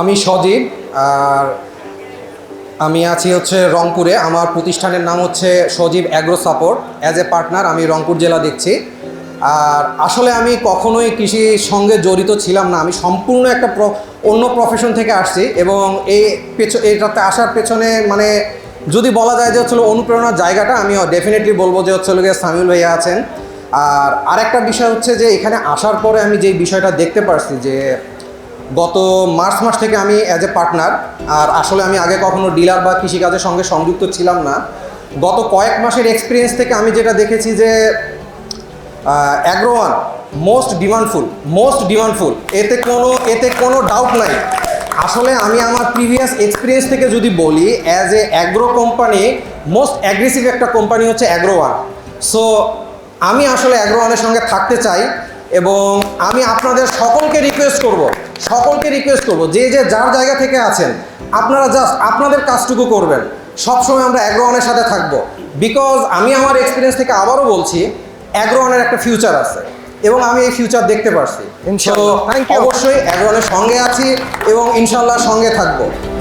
আমি সজীব, আর আমি আছি হচ্ছে রংপুরে। আমার প্রতিষ্ঠানের নাম হচ্ছে Sajib agro support as a partner আমি রংপুর জেলা দেখছি। আর আসলে আমি কখনোই কৃষির সঙ্গে জড়িত ছিলাম না। আমি সম্পূর্ণ একটা অন্য প্রফেশন থেকে আসছি এবং এই পেছ, এটাতে আসার পেছনে মানে যদি বলা যায় যে হচ্ছে হলো অনুপ্রেরণার জায়গাটা আমি ডেফিনেটলি বলব যে হচ্ছে গিয়ে সামিউল ভাইয়া আছেন। আর আরেকটা বিষয় হচ্ছে যে এখানে আসার পরে আমি যেই বিষয়টা দেখতে পারছি যে গত মার্চ মাস থেকে আমি অ্যাজ এ পার্টনার আর আসলে আমি আগে কখনো ডিলার বা কৃষিকাজের সঙ্গে সংযুক্ত ছিলাম না। গত কয়েক মাসের এক্সপিরিয়েন্স থেকে আমি যেটা দেখেছি যে অ্যাগ্রোয়ান মোস্ট ডিমান্ডফুল মোস্ট ডিমান্ডফুল এতে কোনো এতে কোনো ডাউট নাই। আসলে আমি আমার প্রিভিয়াস এক্সপিরিয়েন্স থেকে যদি বলি as a agro company most aggressive একটা কোম্পানি হচ্ছে অ্যাগ্রোয়ান সো আমি আসলে অ্যাগ্রোয়ানের সঙ্গে থাকতে চাই। এবং আমি আপনাদের সকলকে রিকোয়েস্ট করব সকলকে রিকোয়েস্ট করব যে যে যার জায়গা থেকে আছেন আপনারা জাস্ট আপনাদের কাজটুকু করবেন। সবসময় আমরা অ্যাগ্রোয়ানের সাথে থাকব। বিকজ আমি আমার এক্সপিরিয়েন্স থেকে আবারও বলছি অ্যাগ্রোয়ানের একটা ফিউচার আছে এবং আমি এই ফিউচার দেখতে পারছি। অবশ্যই অ্যাগ্রোয়ানের সঙ্গে আছি এবং ইনশাল্লাহ সঙ্গে থাকব।